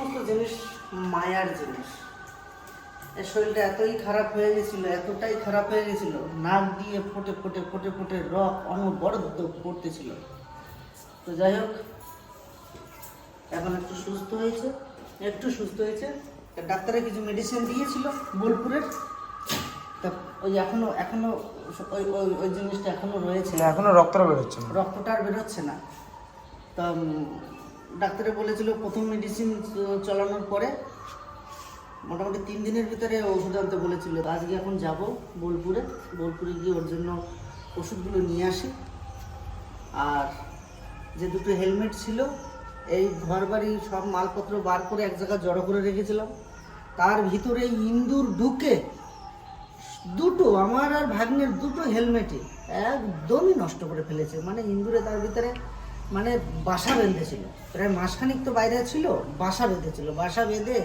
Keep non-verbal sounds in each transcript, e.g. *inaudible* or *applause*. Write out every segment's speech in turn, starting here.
সমস্ত জিনিস মায়ার জিনিস। এর শরীরটা এতই খারাপ হয়ে গেছিল এতটাই খারাপ হয়ে গেছিল নাক দিয়ে ফোটে ফোটে ফোটে ফোটে রক অনবরত পড়তেছিল। তো যাই হোক এখন একটু সুস্থ হয়েছে একটু সুস্থ হয়েছে। ডাক্তারে কিছু মেডিসিন দিয়েছিল বোলপুরের। তা ওই এখনও এখনও ওই ওই ওই জিনিসটা এখনও রয়েছে। এখনও রক্তটা বেরোচ্ছে না। রক্তটা আর বেরোচ্ছে না। তা ডাক্তারে বলেছিল প্রথম মেডিসিন চালানোর পরে মোটামুটি তিন দিনের ভিতরে ওষুধ আনতে বলেছিল। আজকে এখন যাব বোলপুরে। বোলপুরে গিয়ে ওর জন্য ওষুধগুলো নিয়ে আসি। আর যে দুটো হেলমেট ছিল, এই ঘর বাড়ি সব মালপত্র বার করে এক জায়গায় জড়ো করে রেখেছিলাম। তার ভিতরে ইন্দুর ঢুকে দুটো, আমার আর ভাগ্নের দুটো হেলমেটে একদমই নষ্ট করে ফেলেছে। মানে ইন্দুরে তার ভিতরে মানে বাসা বেঁধেছিল। প্রায় মাসখানিক তো বাইরে ছিল, বাসা বেঁধেছিল। বাসা বেঁধে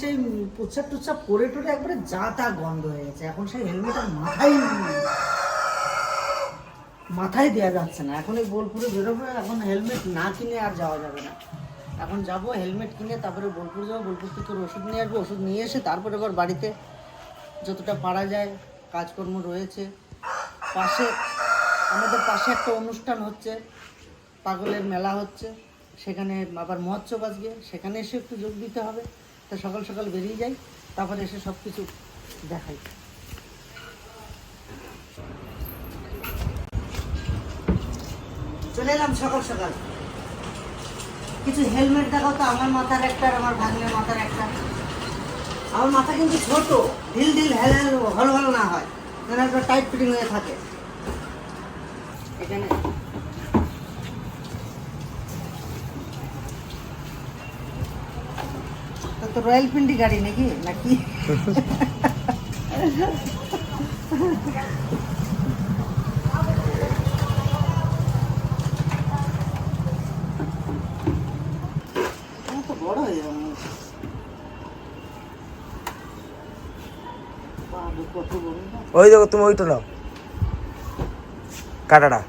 সেই পুচ্ছাপ টুচ্ছাপ করে টরে একবারে যা তা গন্ধ হয়ে গেছে। এখন সেই হেলমেটের মাথায় মাথায় দেওয়া যাচ্ছে না। এখন এই বোলপুরে বেরোবে, এখন হেলমেট না কিনে আর যাওয়া যাবে না। এখন যাব হেলমেট কিনে তারপরে বোলপুর যাব। বোলপুর থেকে ওষুধ নিয়ে আসব, ওষুধ নিয়ে এসে তারপরে আবার বাড়িতে যতটা পারা যায় কাজকর্ম রয়েছে। পাশে আমাদের পাশে একটা অনুষ্ঠান হচ্ছে। পাগলের মেলা হচ্ছে, সেখানে আবার মহোৎসব আজকে, সেখানে এসে একটু যোগ দিতে হবে। তা সকাল সকাল বেরিয়ে যাই, তারপরে এসে সব কিছু দেখাই। চলে এলাম সকাল সকাল। কিছু হেলমেট দেখাও তো, আমার মাথার একটা আর আমার ভাগ্নের মাথার একটা। আমার মাথা কিন্তু ছোট, ঢিল ঢিল হেল হেল, হল হল না হয়। যেন একটা টাইট ফিটিং হয়ে থাকে। এখানে তো রয়্যাল পিন্ডি গাড়ি নাকি? নাকি? আমার তো বড় যাবে হচ্ছে। বাবা, কত বড়। না ওই দেখো তুমি ওইটা নাও। কাটাটা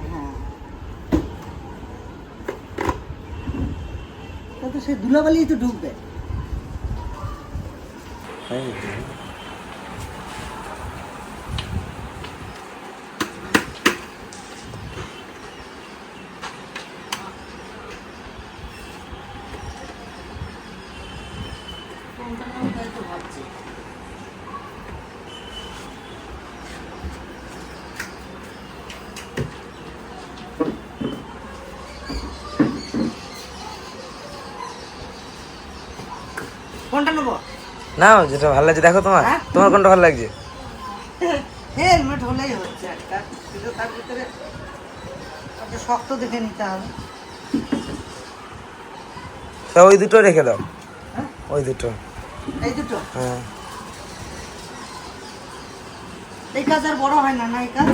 হ্যাঁ তা তো সে ধুলাবালি তো ঢুকবে কোনটা নাম তাই তো ভাবছি কোনটা নেব? না যেটা ভালো লাগছে দেখো তোমার। হ্যাঁ? তোমার কোনটা ভালো লাগছে? *laughs* হেলমেট হলেই হচ্ছে একটা। কিন্তু তার ভিতরে শক্ত দেখে নিতে হবে। তা ওই দুটো রেখে দাও। হ্যাঁ? ওই দুটো। এই দুটো? হ্যাঁ। এই কাজ আর বড় হয় না না এই কাজ?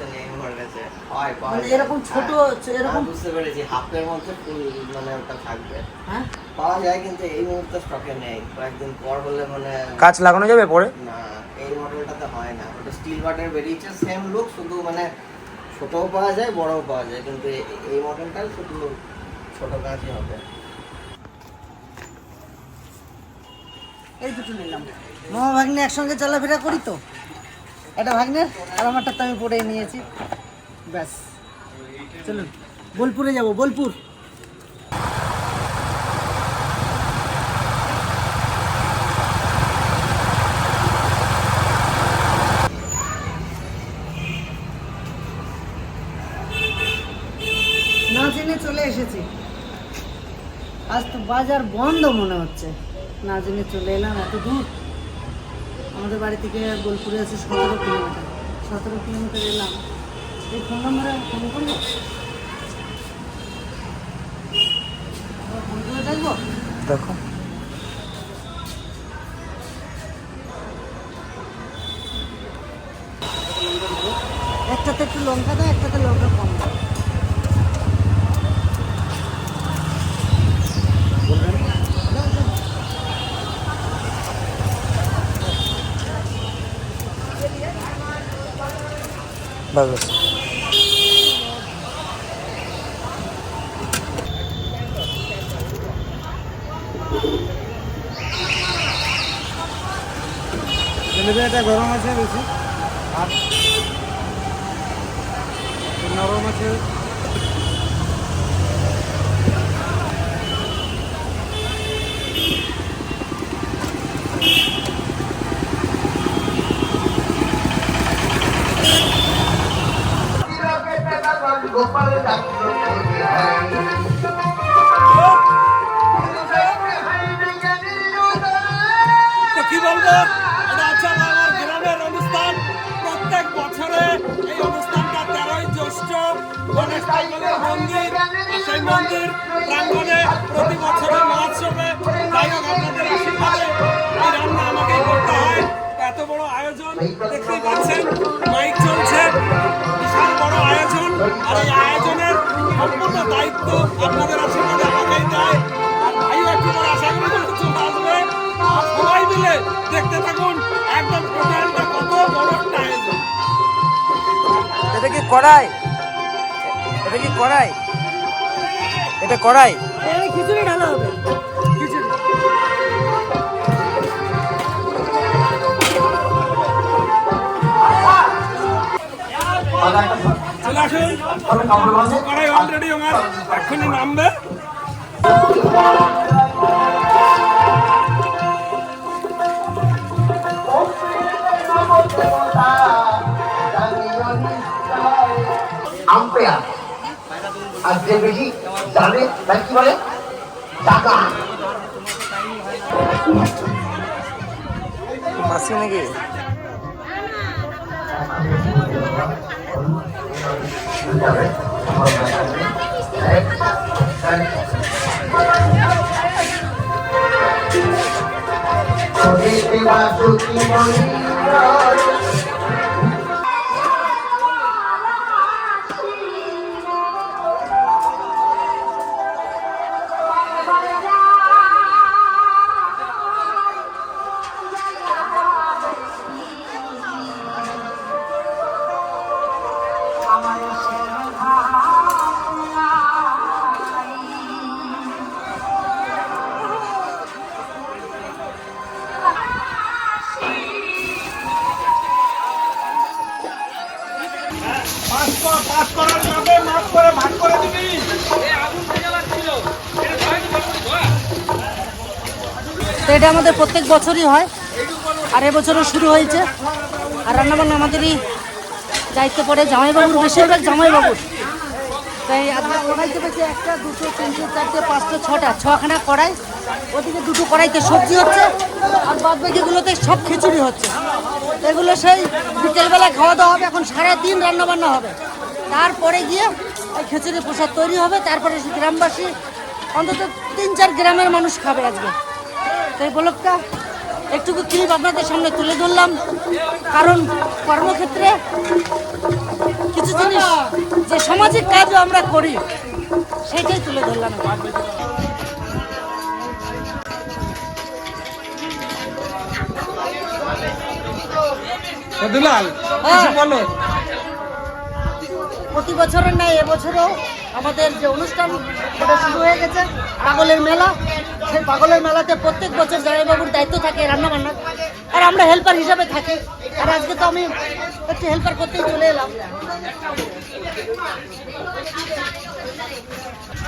বড় নেই আমার কাছে হয় মানে এরকম ছোট হ্যাঁ, এরকম বুঝতে পেরেছি। হাফের মধ্যে ফুল মানে ওটা থাকবে। হ্যাঁ? পাওয়া যায় কিন্তু এই মুহূর্তে স্টকে নেই। কয়েকদিন পর হলে মানে কাজ লাগানো যাবে পরে? না এই মডেলটাতে হয় না। ওটা স্টিল বাটের বেরিয়েছে সেম লুক শুধু মানে ছোটও পাওয়া যায় বড়ও পাওয়া যায়। কিন্তু এই মডেলটা শুধু ছোট কাজই হবে। এই দুটো নিলাম। মামা ভাগ্নে একসঙ্গে চলাফেরা করি তো? এটা ভাগ্নের, আর আমারটা তো আমি পড়ে নিয়েছি। ব্যাস। চলুন, বোলপুরে যাব, বোলপুর। না জেনে চলে এসেছি। আজ তো বাজার বন্ধ মনে হচ্ছে। না জেনে চলে এলাম, এত দূর। আমাদের বাড়ি থেকে বোলপুরে আছে সতেরো কিলোমিটার। সতেরো কিলোমিটার এলাম। এই ফোন নম্বরে ফোন করব ফোন করে দেখব? দেখো। একটাতে একটু লঙ্কা দাও একটাতে লঙ্কা কম দাও। বাস এটা গরম আছে বেশি। আর নরম আছে। মন্দির সেই মন্দির প্রাঙ্গণে প্রতি বছরের মহোৎসবে যাই হোক আপনাদের আশীর্বাদে এই রান্না আমাকেই করতে হয়। এত বড় আয়োজন দেখতেই পাচ্ছেন মাইক চলছে। বিশাল বড় আয়োজন। আর এই আয়োজনের সম্পূর্ণ দায়িত্ব আপনাদের আশীর্বাদে আমাকেই দেয়। আর ভাইও একটু পরে আশা করি চলে আসবে। আর সবাই মিলে দেখতে থাকুন, একদম টোটালটা কত বড় একটা আয়োজন। এটা কি কড়াই? এটা কি কড়াই? এটা কড়াই? খিচুড়ি ঢালা হবে। খিচুড়ি। চলে আসুন। কড়াই অলরেডি আমার। এক্ষুনি নামবে। আম্পায়ার। আর যে বেশি জানে তাই কি বলে? টাকা। মাসি নাকি? পাস কর করার যাবে মাফ করে ভাগ করে দিবি। এটা আমাদের প্রত্যেক বছরই হয়, আর এবছরও শুরু হয়েছে। আর রান্নাবান্না আমাদেরই দায়িত্ব পড়ে জামাইবাবুর বেশিরভাগ জামাইবাবুর। তাই আজকে কড়াই চেপেছে একটা, দুটো, তিনটে, চারটে, পাঁচটা, ছটা, ছখানা কড়াই, ওদিকে দুটো কড়াইতে সবজি হচ্ছে, আর বাদ বাকিগুলোতে সব খিচুড়ি হচ্ছে। এগুলো সেই বিকেলবেলা খাওয়া দাওয়া হবে, এখন সারাদিন রান্নাবান্না হবে। তারপরে গিয়ে ওই খিচুড়ি প্রসাদ তৈরি হবে তারপরে সে গ্রামবাসী অন্তত তিন চার গ্রামের মানুষ খাবে আজকে। তাই বলকটা একটুকু ক্লিপ আপনাদের সামনে তুলে ধরলাম কারণ কর্মক্ষেত্রে কিছু জিনিস যে সামাজিক কাজও আমরা করি সেটাই তুলে ধরলাম। দুলাল হ্যাঁ। বলো। প্রতি বছরের নাই এবছরও আমাদের যে অনুষ্ঠান শুরু হয়ে গেছে। পাগলের মেলা, সেই পাগলের মেলাতে প্রত্যেক বছর জয়বাবুর দায়িত্ব থাকে রান্না বান্না আর আমরা হেল্পার হিসাবে থাকি। আর আজকে তো আমি একটু হেল্পার করতেই চলে এলাম।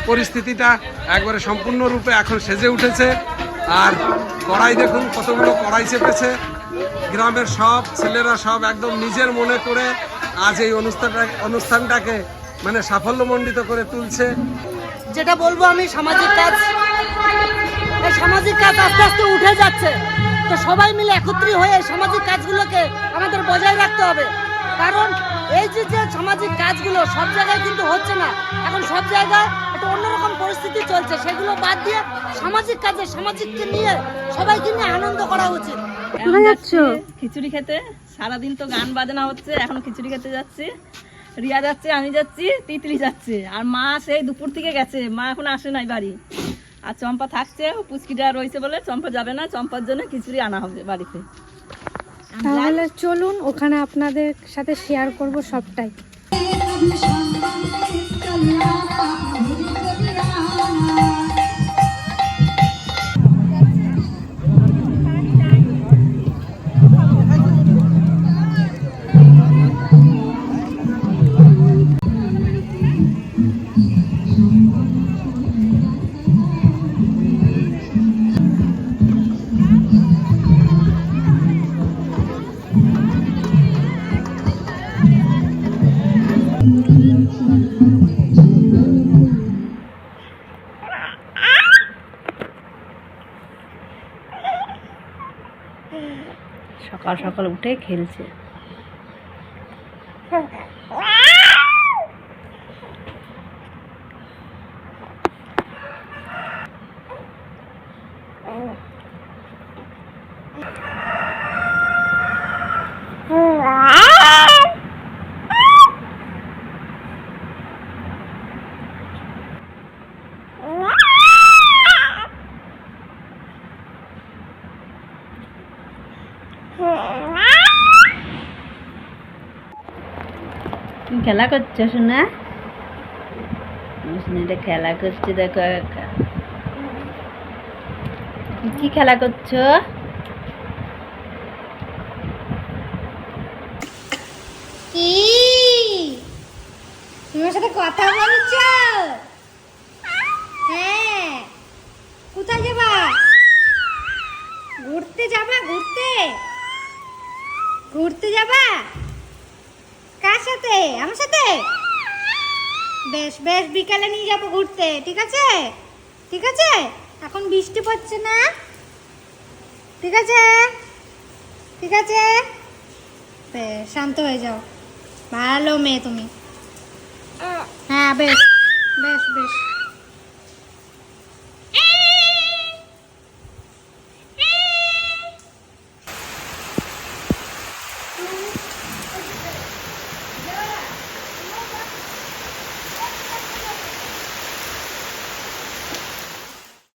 পরিস্থিতিটা একবারে সম্পূর্ণরূপে এখন সেজে উঠেছে। আর কড়াই দেখুন, কতগুলো কড়াই চেপেছে। গ্রামের সব ছেলেরা সব একদম নিজের মনে করে আজ এই অনুষ্ঠানটা অনুষ্ঠানটাকে মানে সাফল্যমণ্ডিত করে তুলছে। যেটা বলব আমি, সামাজিক কাজ। এই সামাজিক কাজ আস্তে আস্তে উঠে যাচ্ছে। তো সবাই মিলে একত্রিত হয়ে এই সামাজিক কাজগুলোকে আমাদের বজায় রাখতে হবে। কারণ এই যে যে সামাজিক কাজগুলো সব জায়গায় কিন্তু হচ্ছে না, এখন সব জায়গায় একটা অন্যরকম পরিস্থিতি চলছে। সেগুলো বাদ দিয়ে সামাজিক কাজে সামাজিককে নিয়ে সবাইকে নিয়ে আনন্দ করা উচিত। কোথায় যাচ্ছ? খিচুড়ি খেতে। সারাদিন তো গান বাজনা হচ্ছে এখন খিচুড়ি খেতে যাচ্ছি। রিয়া যাচ্ছে আমি যাচ্ছি তিতলি যাচ্ছে। আর মা সেই দুপুর থেকে গেছে মা এখন আসে নাই বাড়ি। আর চম্পা থাকছে পুচকিটা রয়েছে বলে চম্পা যাবে না চম্পার জন্য খিচুড়ি আনা হবে বাড়িতে। তাহলে চলুন ওখানে আপনাদের সাথে শেয়ার করব সবটাই। সকাল সকাল উঠে খেলছে। খেলা করছ শোনা এটা খেলা করছে, দেখো। কি খেলা করছ? কি? তোমার সাথে কথা বলছো হ্যাঁ কোথায় যাবা ঘুরতে যাবা ঘুরতে ঘুরতে যাবা কার সাথে আমার সাথে? বেশ বেশ বিকালে নিয়ে যাব ঘুরতে ঠিক আছে? ঠিক আছে? এখন বৃষ্টি পড়ছে না? ঠিক আছে? ঠিক আছে? বেশ শান্ত হয়ে যাও। ভালো মেয়ে তুমি। হ্যাঁ বেশ বেশ বেশ।